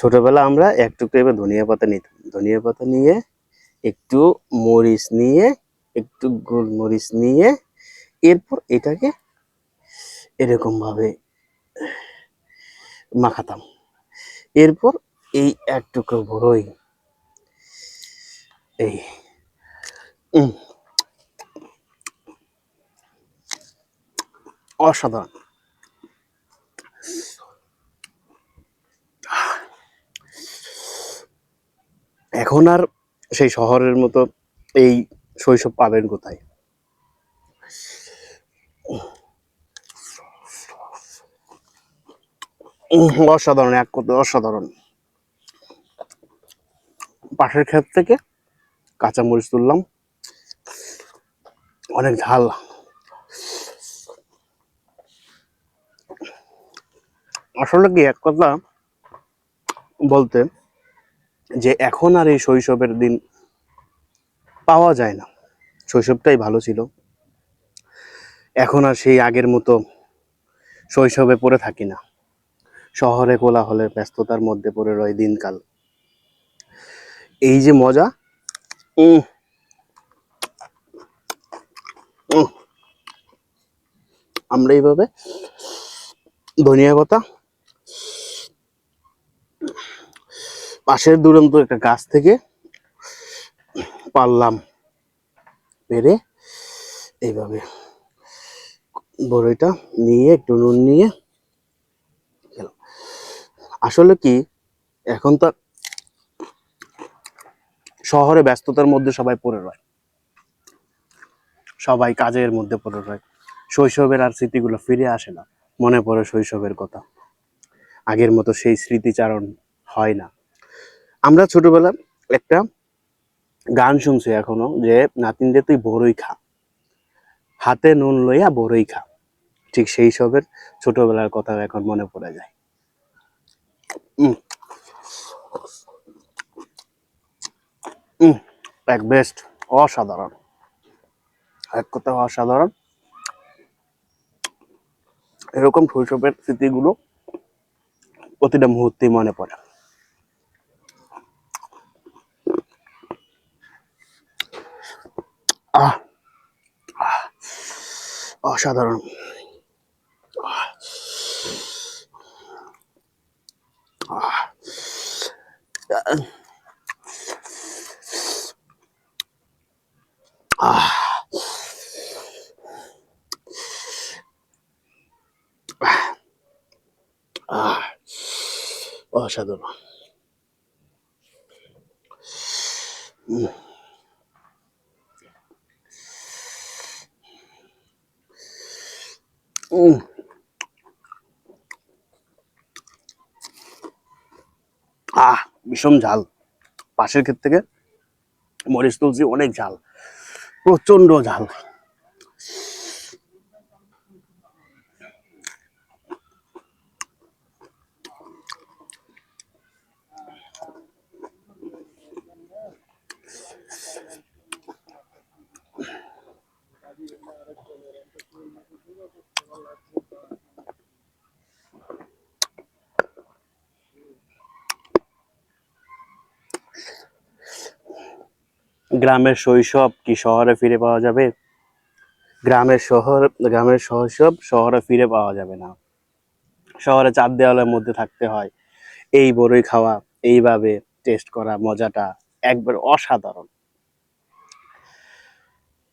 ছোটবেলা আমরা এক টুকরো এবার ধনিয়া পাতা নিতাম। ধনিয়া পাতা নিয়ে একটু মরিচ নিয়ে, একটু গোলমরিচ নিয়ে এরপর এটাকে এরকম ভাবে মাখাতাম। এরপর এই এক টুকরো বড়ই এই অসাধারণ। এখন আর সেই শহরের মতো এই শৈশব পাবেন কোথায়? অসাধারণ, এক কথা, অসাধারণ। পাশের ক্ষেত থেকে কাঁচা মরিচ তুললাম। অনেক ঝাল। আসলে কি এক কথা বলতে যে এখন আর এই শৈশবের দিন পাওয়া যায় না। শৈশবটাই ভালো ছিল। এখন আর সেই আগের মতো শৈশবে পড়ে থাকি না। শহরে কোলাহলে, ব্যস্ততার মধ্যে পড়ে রয় দিনকাল। এই যে মজা আমরা এইভাবে ধনিয়া পাতা পাশের দুরন্ত একটা গাছ থেকে পারলাম পেরে এইভাবে বড়ইটা নিয়ে, একটু নুন নিয়ে খেলাম। আসলে কি, এখন তো শহরে ব্যস্ততার মধ্যে সবাই পড়ে রয়। সবাই কাজের মধ্যে পড়ে রয়। শৈশবের আর স্মৃতিগুলো ফিরে আসে না। মনে পড়ে শৈশবের কথা। আগের মতো সেই স্মৃতিচারণ হয় না। আমরা ছোটবেলা একটা গান শুনছি এখনও যে নাতিনদের তুই বড়ই খা। হাতে নুন লইয়া বড়ই খা। ঠিক সেই সবের ছোটবেলার কথা এখন মনে পড়ে যায়। এক বেস্ট অসাধারণ। এক কথা অসাধারণ। এরকম শৈশবের স্মৃতিগুলো প্রতিটা মুহূর্তেই মনে পড়ে। অসাধারণ আহ, আহ, আহ, আহ, অসাধারণ উম। আহ ভীষণ ঝাল। পাশের ক্ষেত থেকে মরিচ তুলছি অনেক ঝাল। প্রচণ্ড ঝাল। গ্রামের শৈশব কি শহরে ফিরে পাওয়া যাবে? গ্রামের শহর, গ্রামের শৈশব শহরে ফিরে পাওয়া যাবে না। শহরে চার দেওয়ালের মধ্যে থাকতে হয়। এই বড়ই খাওয়া, এইভাবে টেস্ট করা মজাটা একবার অসাধারণ।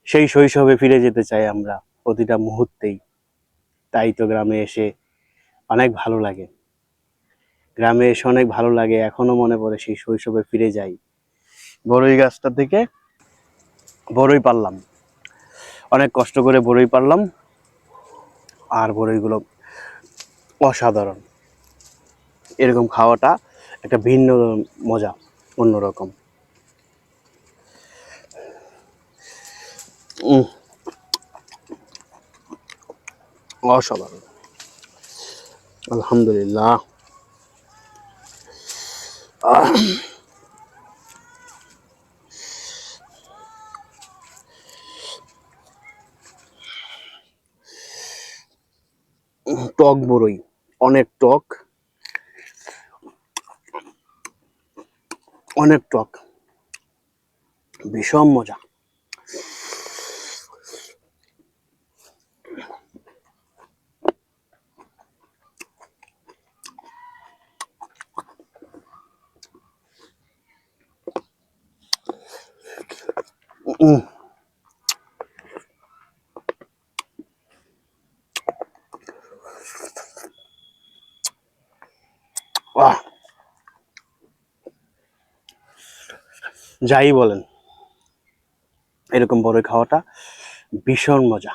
সেই শৈশবে ফিরে যেতে চাই আমরা প্রতিটা মুহূর্তেই। তাই তো গ্রামে এসে অনেক ভালো লাগে। গ্রামে এসে অনেক ভালো লাগে, এখনও মনে পড়ে সেই শৈশবে ফিরে যাই। বড়ই গাছটা থেকে বড়ই পারলাম। অনেক কষ্ট করে বড়ই পারলাম। আর বড়ইগুলো অসাধারণ। এরকম খাওয়াটা একটা ভিন্ন মজা, অন্যরকম। অসাধারণ। আলহামদুলিল্লাহ আহ, টক বড়ই অনেক টক অনেক টক ভীষণ মজা উম। যাই বলেন এরকম বড় খাওয়াটা ভীষণ মজা।